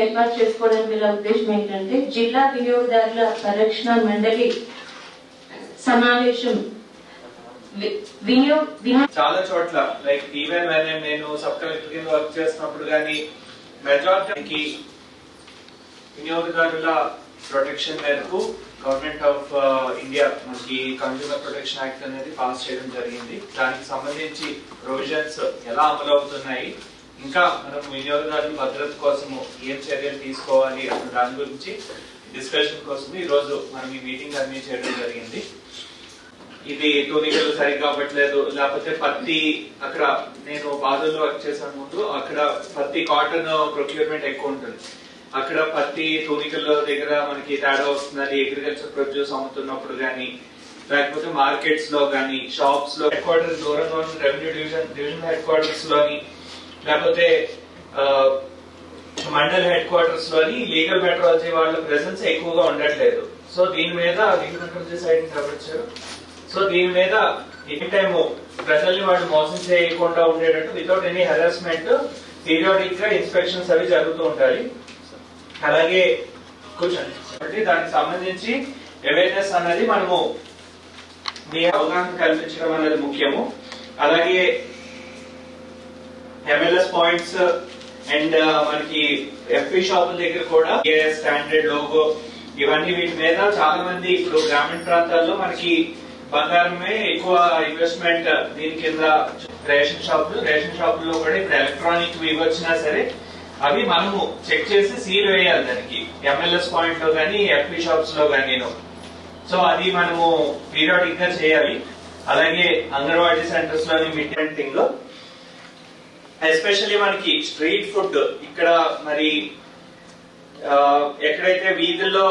ఏర్పాటు చేసుకోవడానికి గల ఉద్దేశం ఏంటంటే జిల్లా వినియోగదారుల పరిరక్షణ మండలి సమావేశం. చాలా చోట్ల లైక్ ఈవెన్ నేను సబ్ కలెక్టర్ కింద వర్క్ చేసినప్పుడు కానీ మెజారిటీకి వినియోగదారుల ప్రొటెక్షన్ మేరకు గవర్నమెంట్ ఆఫ్ ఇండియా మనకి కన్జ్యూమర్ ప్రొటెక్షన్ యాక్ట్ అనేది పాస్ చేయడం జరిగింది. దానికి సంబంధించి ప్రొవిజన్స్ ఎలా అమలు అవుతున్నాయి ఇంకా మనం వినియోగదారుల భద్రత కోసము ఏం చర్యలు తీసుకోవాలి అన్న దాని గురించి డిస్కషన్ కోసం ఈ రోజు మనం ఈ మీటింగ్ అన్ని చేయడం జరిగింది. ఇది తూనికలు సరిగ్గా అవ్వట్లేదు లేకపోతే పత్తి అక్కడ నేను బాధల్లో వర్క్ చేశాను ముందు అక్కడ పత్తి కాటన్ ప్రొక్యూర్మెంట్ ఎక్కువ ఉంటుంది. అక్కడ పత్తి తూనికల దగ్గర మనకి తేడా వస్తుందని అగ్రికల్చర్ ప్రొడ్యూస్ అమ్ముతున్నప్పుడు కానీ లేకపోతే మార్కెట్స్లో కానీ షాప్స్లో హెడ్ క్వార్టర్స్ దూరంగా రెవెన్యూ డివిజన్ డివిజన్ హెడ్ క్వార్టర్స్లోని లేకపోతే మండల్ హెడ్ క్వార్టర్స్లోని లీగల్ మెట్రాలజీ వాళ్ళ ప్రెసెన్స్ ఎక్కువగా ఉండట్లేదు. సో దీని మీద లీగల్ మెట్రాలజీ సైడ్ వచ్చారు సో దీని మీద ఎనీ టైమ్ ప్రజల్ని వాళ్ళు మోసం చేయకుండా ఉండేటట్టు వితౌట్ ఎనీ హెరాస్మెంట్ పీరియాడిక్గా ఇన్స్పెక్షన్స్ అవి జరుగుతూ ఉంటాయి. అలాగే కూర్చోండి. దానికి సంబంధించి అవేర్నెస్ అన్నది మనము మీ అవగాహన కల్పించడం అనేది ముఖ్యము. అలాగే ఎంఎల్ఎస్ పాయింట్స్ అండ్ మనకి ఎఫ్పి షాపుల దగ్గర కూడా స్టాండర్డ్ లోగో ఇవన్నీ వీటి మీద చాలా మంది ఇప్పుడు గ్రామీణ ప్రాంతాల్లో మనకి బంగారమే ఎక్కువ ఇన్వెస్ట్మెంట్ uh, దీని కింద రేషన్ షాపులు రేషన్ షాపుల్లో కూడా ఇప్పుడు ఎలక్ట్రానిక్ ఇవి వచ్చినా సరే అవి మనము చెక్ చేసి సీల్ వేయాలి దానికి. ఎంఎల్ఎస్ పాయింట్లో గానీ ఎఫ్పి షాప్స్లో గానీ సో అది మనము పీరియాడిక్గా చేయాలి. అలాగే అంగన్వాడీ సెంటర్స్లోని మిడ్ థింగ్ ఎస్పెషల్లీ మనకి స్ట్రీట్ ఫుడ్ ఇక్కడ మరి ఎక్కడైతే వీధుల్లో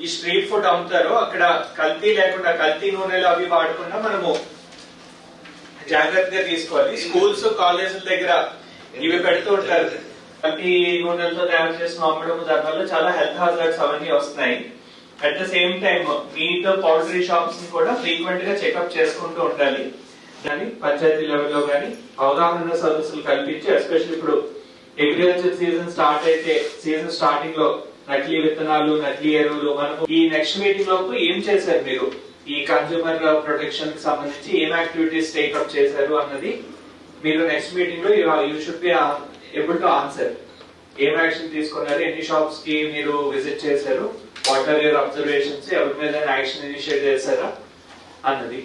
ఈ స్ట్రీట్ ఫుడ్ అమ్ముతారో అక్కడ కల్తీ లేకుండా కల్తీ నూనెలు అవి వాడకుండా మనము జాగ్రత్తగా తీసుకోవాలి. స్కూల్స్ కాలేజీల దగ్గర ఇవి పెడుతూ ఉంటారు. కల్తీ నూనెలతో తయారు చేసిన అమ్మడం దానివల్ల చాలా హెల్త్ హాజర్స్ అవన్నీ వస్తున్నాయి. At the same time meat poultry shops కూడా ఫ్రీక్వెంట్గా చెకప్ చేసుకుంటూ ఉండాలి. కానీ పంచాయతీ లెవెల్లో కానీ అవగాహన సదస్సులు కల్పించి ఎస్పెషల్ ఇప్పుడు అగ్రికల్చర్ సీజన్ స్టార్ట్ అయితే సీజన్ స్టార్టింగ్లో నకిలీ విత్తనాలు నకిలీ ఎరువులు మనకు ఈ నెక్స్ట్ మీటింగ్ లోపు ఏం చేశారు మీరు? ఈ కన్స్యూమర్ ప్రొటెక్షన్కి సంబంధించి ఏం యాక్టివిటీస్ టేకప్ చేశారు అన్నది మీరు నెక్స్ట్ మీటింగ్లో you should be able to answer ఏం యాక్షన్ తీసుకున్నారు? ఎన్ని షాప్స్కి మీరు విజిట్ చేశారు? వాట్ ఆర్ యువర్ అబ్జర్వేషన్స్ ఎవరి మీద యాక్షన్ ఇనిషియేట్ చేశారా? అన్నది.